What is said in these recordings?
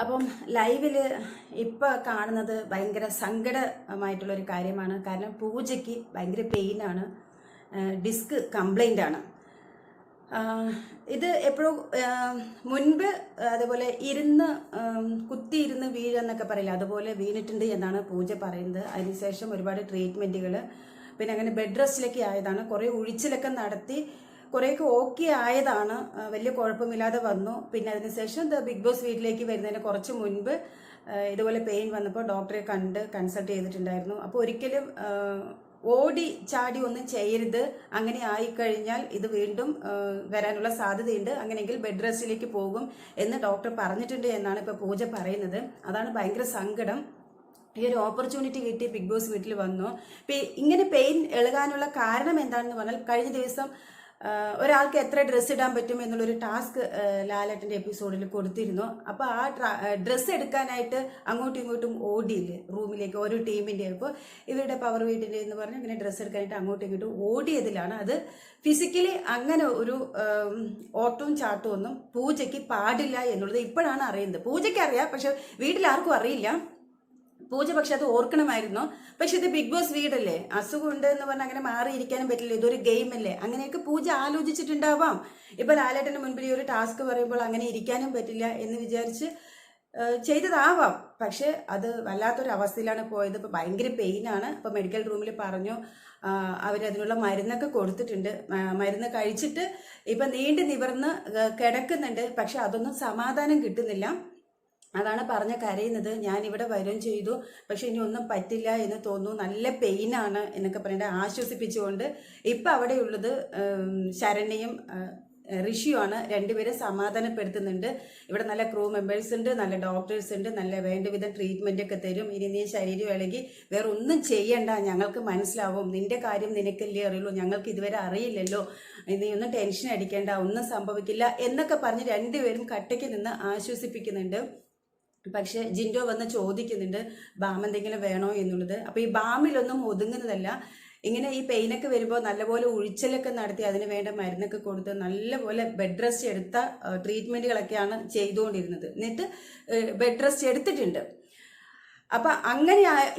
അപ്പം ലൈവിൽ ഇപ്പോൾ കാണുന്നത് ഭയങ്കര സങ്കടമായിട്ടുള്ള ഒരു കാര്യമാണ്. കാരണം പൂജയ്ക്ക് ഭയങ്കര പെയിനാണ്. ഡിസ്ക് കംപ്ലൈന്റ് ആണ് ഇത് എപ്പോഴും മുൻപ് അതുപോലെ ഇരുന്ന് കുത്തിയിരുന്ന് വീഴെന്നൊക്കെ പറയില്ല അതുപോലെ വീണിട്ടുണ്ട് എന്നാണ് പൂജ പറയുന്നത്. അതിനുശേഷം ഒരുപാട് ട്രീറ്റ്മെന്റുകൾ പിന്നെ അങ്ങനെ ബെഡ് റെസ്റ്റിലേക്ക് ആയതാണ്. കുറേ ഒഴിച്ചിലൊക്കെ നടത്തി കുറേയൊക്കെ ഓക്കെ ആയതാണ്. വലിയ കുഴപ്പമില്ലാതെ വന്നു. പിന്നെ അതിനുശേഷം ബിഗ് ബോസ് വീട്ടിലേക്ക് വരുന്നതിന് കുറച്ച് മുൻപ് ഇതുപോലെ പെയിൻ വന്നപ്പോൾ ഡോക്ടറെ കണ്ട് കൺസൾട്ട് ചെയ്തിട്ടുണ്ടായിരുന്നു. അപ്പോൾ ഒരിക്കലും ഓടി ചാടി ഒന്നും ചെയ്യരുത്. അങ്ങനെ ആയിക്കഴിഞ്ഞാൽ ഇത് വീണ്ടും വരാനുള്ള സാധ്യതയുണ്ട്. അങ്ങനെയെങ്കിൽ ബെഡ് റെസ്റ്റിലേക്ക് പോകും എന്ന് ഡോക്ടർ പറഞ്ഞിട്ടുണ്ട് എന്നാണ് ഇപ്പോൾ പൂജ പറയുന്നത്. അതാണ് ഭയങ്കര സങ്കടം. ഈ ഒരു ഓപ്പർച്യൂണിറ്റി കിട്ടി ബിഗ് ബോസ് വീട്ടിൽ വന്നു. ഇങ്ങനെ പെയിൻ എളുകാനുള്ള കാരണം എന്താണെന്ന് പറഞ്ഞാൽ കഴിഞ്ഞ ദിവസം ഒരാൾക്ക് എത്ര ഡ്രസ്സ് ഇടാൻ പറ്റും എന്നുള്ളൊരു ടാസ്ക് ലാലേട്ടന്റെ എപ്പിസോഡിൽ കൊടുത്തിരുന്നു. അപ്പോൾ ആ ഡ്രസ്സ് എടുക്കാനായിട്ട് അങ്ങോട്ടും ഇങ്ങോട്ടും ഓടിയില്ലേ റൂമിലേക്ക് ഓരോ ടീമിന്റെ അപ്പോൾ ഇവരുടെ പവർ വീട്ടിന്റെ എന്ന് പറഞ്ഞ് ഇങ്ങനെ ഡ്രസ്സ് എടുക്കാനായിട്ട് അങ്ങോട്ടും ഇങ്ങോട്ടും ഓടിയതിലാണ്. അത് ഫിസിക്കലി അങ്ങനെ ഒരു ഓട്ടവും ചാട്ടവും ഒന്നും പൂജയ്ക്ക് പാടില്ല എന്നുള്ളത് ഇപ്പോഴാണ് അറിയുന്നത്. പൂജയ്ക്ക് അറിയാം പക്ഷെ വീട്ടിൽ ആർക്കും അറിയില്ല. പൂജ പക്ഷെ അത് ഓർക്കണമായിരുന്നു. പക്ഷെ ഇത് ബിഗ് ബോസ് വീടല്ലേ? അസുഖമുണ്ട് എന്ന് പറഞ്ഞാൽ അങ്ങനെ മാറിയിരിക്കാനും പറ്റില്ല. ഇതൊരു ഗെയിം അല്ലേ അങ്ങനെയൊക്കെ പൂജ ആലോചിച്ചിട്ടുണ്ടാവാം. ഇപ്പൊ ലാലേട്ടന് മുൻപിൽ ഈ ഒരു ടാസ്ക് പറയുമ്പോൾ അങ്ങനെ ഇരിക്കാനും പറ്റില്ല എന്ന് വിചാരിച്ച് ചെയ്തതാവാം. പക്ഷെ അത് വല്ലാത്തൊരു അവസ്ഥയിലാണ് പോയത്. ഇപ്പൊ ഭയങ്കര പെയിനാണ്. ഇപ്പൊ മെഡിക്കൽ റൂമിൽ പറഞ്ഞു അവരതിനുള്ള മരുന്നൊക്കെ കൊടുത്തിട്ടുണ്ട്. മരുന്ന് കഴിച്ചിട്ട് ഇപ്പൊ നീണ്ടു നിവർന്ന് കിടക്കുന്നുണ്ട്. പക്ഷെ അതൊന്നും സമാധാനം കിട്ടുന്നില്ല. അതാണ് പറഞ്ഞ കരയുന്നത്. ഞാൻ ഇവിടെ വരും ചെയ്തു. പക്ഷെ ഇനി ഒന്നും പറ്റില്ല എന്ന് തോന്നുന്നു. നല്ല പെയിനാണ് എന്നൊക്കെ പറയേണ്ടത് ആശ്വസിപ്പിച്ചുകൊണ്ട് ഇപ്പം അവിടെയുള്ളത് ശരണ്യയും ഋഷിയുമാണ് രണ്ടുപേരെ സമാധാനപ്പെടുത്തുന്നുണ്ട്. ഇവിടെ നല്ല ക്രൂ മെമ്പേഴ്സ് ഉണ്ട് നല്ല ഡോക്ടേഴ്സ് ഉണ്ട് നല്ല വേണ്ടവിധം ട്രീറ്റ്മെന്റ് ഒക്കെ തരും. ഇനി നീ ശരീരം ഇളകി വേറെ ഒന്നും ചെയ്യണ്ട. ഞങ്ങൾക്ക് മനസ്സിലാവും. നിന്റെ കാര്യം നിനക്കല്ലേ അറിയുള്ളൂ. ഞങ്ങൾക്ക് ഇതുവരെ അറിയില്ലല്ലോ. നീ ഒന്നും ടെൻഷൻ അടിക്കേണ്ട. ഒന്നും സംഭവിക്കില്ല എന്നൊക്കെ പറഞ്ഞ് രണ്ടുപേരും കട്ടയ്ക്ക് നിന്ന് ആശ്വസിപ്പിക്കുന്നുണ്ട്. പക്ഷെ ജിൻഡോ വന്ന് ചോദിക്കുന്നുണ്ട് ബാം എന്തെങ്കിലും വേണോ എന്നുള്ളത്? അപ്പൊ ഈ ബാമിലൊന്നും ഒതുങ്ങുന്നതല്ല. ഇങ്ങനെ ഈ പെയിനൊക്കെ വരുമ്പോൾ നല്ലപോലെ ഉഴിച്ചിലൊക്കെ നടത്തി അതിന് വേണ്ട മരുന്നൊക്കെ കൊടുത്ത് നല്ലപോലെ ബെഡ് റെസ്റ്റ് എടുത്ത ട്രീറ്റ്മെന്റുകളൊക്കെയാണ് ചെയ്തുകൊണ്ടിരുന്നത്. എന്നിട്ട് ബെഡ് റെസ്റ്റ് എടുത്തിട്ടുണ്ട്. അപ്പൊ അങ്ങനെ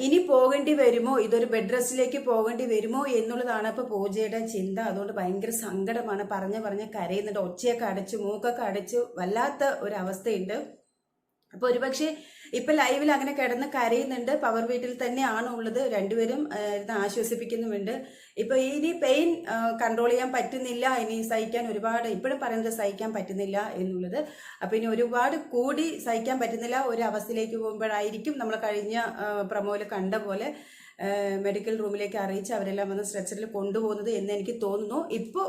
ഇനി പോകേണ്ടി വരുമോ? ഇതൊരു ബെഡ് റെസ്റ്റിലേക്ക് പോകേണ്ടി വരുമോ എന്നുള്ളതാണ് ഇപ്പൊ പൂജയുടെ ചിന്ത. അതുകൊണ്ട് ഭയങ്കര സങ്കടമാണ്. പറഞ്ഞ് പറഞ്ഞ് കരയുന്നുണ്ട്. ഒച്ചയൊക്കെ അടച്ചു മൂക്കൊക്കെ അടച്ചു വല്ലാത്ത ഒരു അവസ്ഥയുണ്ട്. അപ്പൊ ഒരുപക്ഷെ ഇപ്പൊ ലൈവിൽ അങ്ങനെ കിടന്ന് കരയുന്നുണ്ട്. പവർ വീട്ടിൽ തന്നെയാണ് ഉള്ളത്. രണ്ടുപേരും ഇരുന്ന് ആശ്വസിപ്പിക്കുന്നുമുണ്ട്. ഇപ്പൊ ഇനി പെയിൻ കൺട്രോൾ ചെയ്യാൻ പറ്റുന്നില്ല. ഇനി സഹിക്കാൻ ഒരുപാട് ഇപ്പോഴും പറയുന്നത് സഹിക്കാൻ പറ്റുന്നില്ല എന്നുള്ളത്. അപ്പൊ ഇനി ഒരുപാട് കൂടി സഹിക്കാൻ പറ്റുന്നില്ല. ഒരു അവസ്ഥയിലേക്ക് പോകുമ്പോഴായിരിക്കും നമ്മൾ കഴിഞ്ഞ പ്രമോയിൽ കണ്ട പോലെ മെഡിക്കൽ റൂമിലേക്ക് അറിയിച്ച് അവരെല്ലാം വന്ന് സ്ട്രെച്ചറിൽ കൊണ്ടുപോകുന്നത് എന്ന് എനിക്ക് തോന്നുന്നു. ഇപ്പോൾ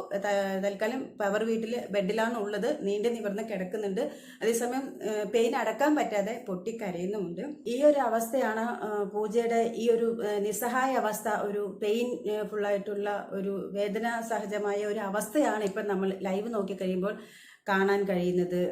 തൽക്കാലം പവർ വീട്ടിൽ ബെഡിലാണ് ഉള്ളത്. നീണ്ടു നിവർന്ന് കിടക്കുന്നുണ്ട്. അതേസമയം പെയിൻ അടക്കാൻ പറ്റാതെ പൊട്ടിക്കരയുന്നുമുണ്ട്. ഈ ഒരു അവസ്ഥയാണ് പൂജയുടെ ഈ ഒരു നിസ്സഹായ അവസ്ഥ ഒരു പെയിൻ ഫുള്ളായിട്ടുള്ള ഒരു വേദന സഹജമായ ഒരു അവസ്ഥയാണ് ഇപ്പം നമ്മൾ ലൈവ് നോക്കി കഴിയുമ്പോൾ കാണാൻ കഴിയുന്നത്.